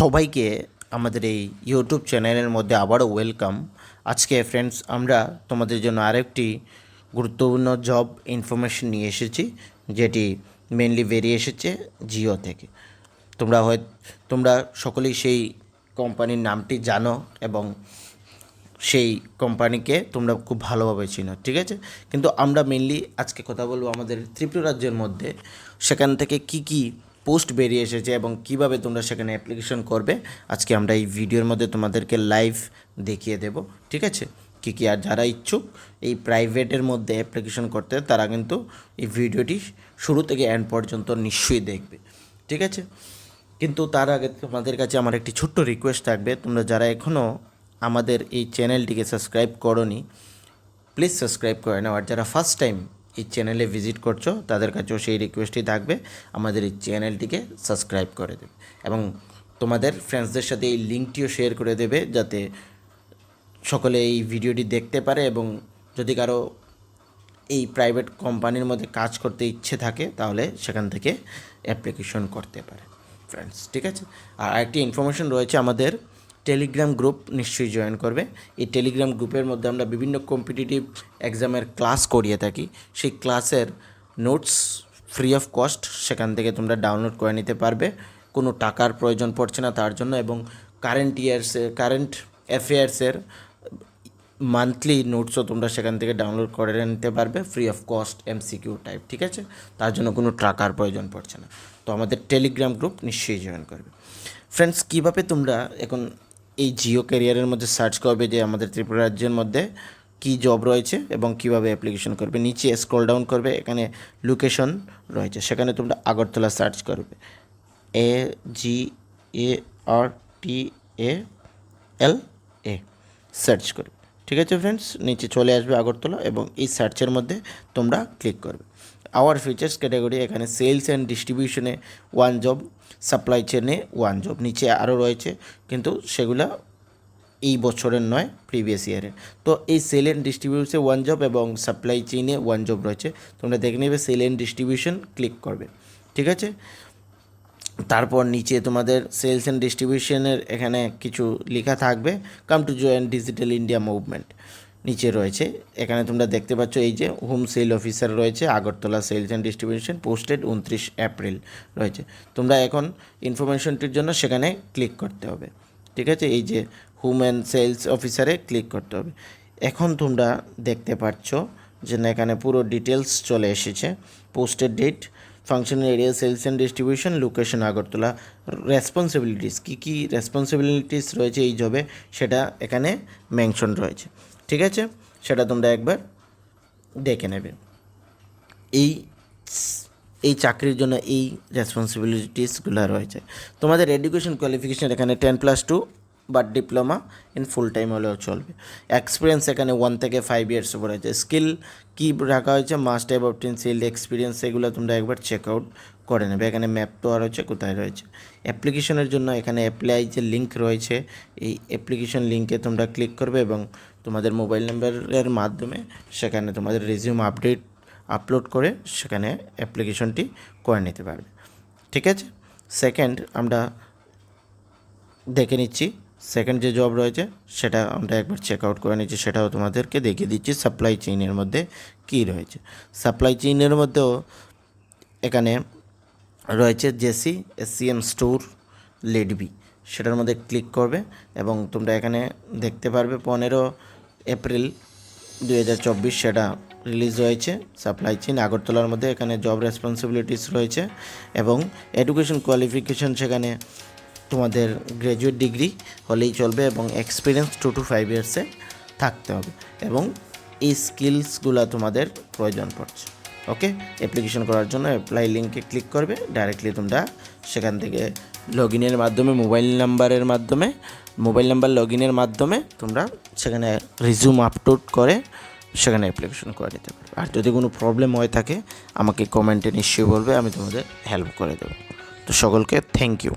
সবাইকে আমাদের এই ইউটিউব চ্যানেলের মধ্যে আবারও ওয়েলকাম আজকে ফ্রেন্ডস আমরা তোমাদের জন্য আরেকটি গুরুত্বপূর্ণ জব ইনফরমেশন নিয়ে এসেছি, যেটি মেনলি বেরিয়ে এসেছে জিও থেকে। তোমরা হয় তোমরা সকলেই সেই কোম্পানির নামটি জানো এবং সেই কোম্পানিকে তোমরা খুব ভালোভাবে চিনো, ঠিক আছে? কিন্তু আমরা মেনলি আজকে কথা বলব আমাদের ত্রিপুরা রাজ্যের মধ্যে। সেখান থেকে কি কি পোস্ট বেরিয়ে এসেছে এবং কীভাবে তোমরা সেখানে অ্যাপ্লিকেশন করবে, আজকে আমরা এই ভিডিওর মধ্যে তোমাদেরকে লাইভ দেখিয়ে দেব, ঠিক আছে? কী কী আর যারা ইচ্ছুক এই প্রাইভেটের মধ্যে অ্যাপ্লিকেশন করতে, তারা কিন্তু এই ভিডিওটি শুরু থেকে এন্ড পর্যন্ত নিশ্চয়ই দেখবে, ঠিক আছে? কিন্তু তার আগে তোমাদের কাছে আমার একটি ছোট্ট রিকোয়েস্ট থাকবে, তোমরা যারা এখনও আমাদের এই চ্যানেলটিকে সাবস্ক্রাইব করনি প্লিজ সাবস্ক্রাইব করে নাও। আর যারা ফার্স্ট টাইম এই চ্যানেলে ভিজিট করছ, তাদের কাছেও সেই রিকোয়েস্টই থাকবে। আমাদের এই চ্যানেলটিকে সাবস্ক্রাইব করে দেবে এবং তোমাদের ফ্রেন্ডসদের সাথে এই লিঙ্কটিও শেয়ার করে দেবে যাতে সকলে এই ভিডিওটি দেখতে পারে এবং যদি কারও এই প্রাইভেট কোম্পানির মধ্যে কাজ করতে ইচ্ছে থাকে, তাহলে সেখান থেকে অ্যাপ্লিকেশন করতে পারে। ফ্রেন্ডস ঠিক আছে? আর একটি ইনফরমেশন রয়েছে আমাদের টেলিগ্রাম গ্রুপ নিশ্চয়ই জয়েন করবে। এই টেলিগ্রাম গ্রুপের মধ্যে আমরা বিভিন্ন কম্পিটিটিভ এক্সামের ক্লাস করিয়ে থাকি। সেই ক্লাসের নোটস ফ্রি অফ কস্ট সেখান থেকে তোমরা ডাউনলোড করে নিতে পারবে। কোনো টাকার প্রয়োজন পড়ছে না তার জন্য এবং কারেন্ট ইয়ার্সের কারেন্ট অ্যাফেয়ার্সের মান্থলি নোটসও তোমরা সেখান থেকে ডাউনলোড করে নিতে পারবে। Free of cost MCQ type ঠিক আছে? তার জন্য কোনো টাকার প্রয়োজন পড়ছে না। তো আমাদের টেলিগ্রাম গ্রুপ নিশ্চয়ই জয়েন করবে। ফ্রেন্ডস কীভাবে তোমরা এখন এই জিও ক্যারিয়ারের মধ্যে সার্চ করবে যে আমাদের ত্রিপুরা রাজ্যের মধ্যে কী জব রয়েছে এবং কীভাবে অ্যাপ্লিকেশন করবে, নিচে স্ক্রল ডাউন করবে, এখানে লোকেশন রয়েছে, সেখানে তোমরা আগরতলা সার্চ করবে। এ জি এ আর টি এ এল এ সার্চ করবে। ঠিক আছে ফ্রেন্ডস নিচে চলে আসবে আগরতলা এবং এই সার্চের মধ্যে তোমরা ক্লিক করবে। আওয়ার ফিচার্স ক্যাটাগরি এখানে সেলস অ্যান্ড ডিস্ট্রিবিউশনে ওয়ান জব সাপ্লাই চেনে ওয়ান জব নিচে আরও রয়েছে, কিন্তু সেগুলা এই বছরের নয় প্রিভিয়াস ইয়ারের তো এই সেল অ্যান্ড ডিস্ট্রিবিউশনে ওয়ান জব এবং সাপ্লাই চেইনে ওয়ান জব রয়েছে, তোমরা দেখে নেবে সেল অ্যান্ড ডিস্ট্রিবিউশন ক্লিক করবে, ঠিক আছে? তারপর নিচে তোমাদের সেলস অ্যান্ড ডিস্ট্রিবিউশনের এখানে কিছু লেখা থাকবে come to join digital India movement নিচে রয়েছে। এখানে তোমরা দেখতে পাচ্ছ এই যে হোম সেল অফিসার রয়েছে, Agartala sales and distribution, posted উনত্রিশ এপ্রিল রয়েছে। তোমরা এখন ইনফরমেশনটির জন্য সেখানে ক্লিক করতে হবে। ঠিক আছে? এই যে হোম অ্যান্ড সেলস অফিসারে ক্লিক করতে হবে। এখন তোমরা দেখতে পাচ্ছ যে না, এখানে পুরো ডিটেলস চলে এসেছে। Posted date function area, sales and distribution, location, Agartala, responsibilities. কী কী রেসপন্সিবিলিটিস রয়েছে এই জবে, সেটা এখানে মেনশন রয়েছে। ঠিক আছে? সেটা তোমরা একবার দেখে নেবে। এই এই চাকরির জন্য এই রেসপন্সিবিলিটিসগুলো রয়েছে। তোমাদের এডুকেশন কোয়ালিফিকেশন এখানে টেন প্লাস টু বা ডিপ্লোমা ইন ফুল টাইম হলেও চলবে। এক্সপিরিয়েন্স এখানে ওয়ান থেকে ফাইভ ইয়ার্স উপর রয়েছে স্কিল কী রাখা হয়েছে? Must type obtain skilled experience এগুলো তোমরা একবার চেক আউট করে নেবে। এখানে ম্যাপ তো আর হচ্ছে কোথায় রয়েছে? অ্যাপ্লিকেশনের জন্য এখানে অ্যাপ্লাই যে লিঙ্ক রয়েছে, এই অ্যাপ্লিকেশন লিঙ্কে তোমরা ক্লিক করবে এবং তোমাদের মোবাইল নাম্বারের মাধ্যমে সেখানে তোমাদের রেজিউম আপডেট আপলোড করে সেখানে অ্যাপ্লিকেশনটি করে নিতে পারবে। ঠিক আছে? সেকেন্ড আমরা দেখে নিচ্ছি। সেকেন্ড যে জব রয়েছে সেটা আমরা একবার চেক আউট করে নিচ্ছি। সেটাও তোমাদেরকে দেখিয়ে দিচ্ছি সাপ্লাই চেইনের মধ্যে কী রয়েছে। সাপ্লাই চেইনের মধ্যেও এখানে রয়েছে জেসি এসসিএম স্টোর লেডবি সেটার মধ্যে ক্লিক করবে এবং তোমরা এখানে দেখতে পারবে পনেরো এপ্রিল দুই হাজার চব্বিশ সেটা রিলিজ হয়েছে সাপ্লাই চেইন আগরতলার মধ্যে এখানে জব রেসপন্সিবিলিটিস রয়েছে এবং এডুকেশন কোয়ালিফিকেশন সেখানে তোমাদের গ্র্যাজুয়েট ডিগ্রি হলেই চলবে এবং এক্সপিরিয়েন্স টু টু ফাইভ ইয়ার্সে থাকতে হবে এবং এই স্কিলসগুলো তোমাদের প্রয়োজন পড়ছে। ওকে অ্যাপ্লিকেশন করার জন্য অ্যাপ্লাই লিঙ্কে ক্লিক করবে ডাইরেক্টলি তোমরা সেখান থেকে লগ ইনের মাধ্যমে, মোবাইল নাম্বারের মাধ্যমে, মোবাইল নাম্বার লগ ইনের মাধ্যমে তোমরা সেখানে রিজিউম আপলোড করে সেখানে অ্যাপ্লিকেশন করে নিতে পারবে। আর যদি কোনো প্রবলেম হয়ে থাকে, আমাকে কমেন্টে নিশ্চয়ই বলবে, আমি তোমাদের হেল্প করে দেবো। তো সকলকে থ্যাংক ইউ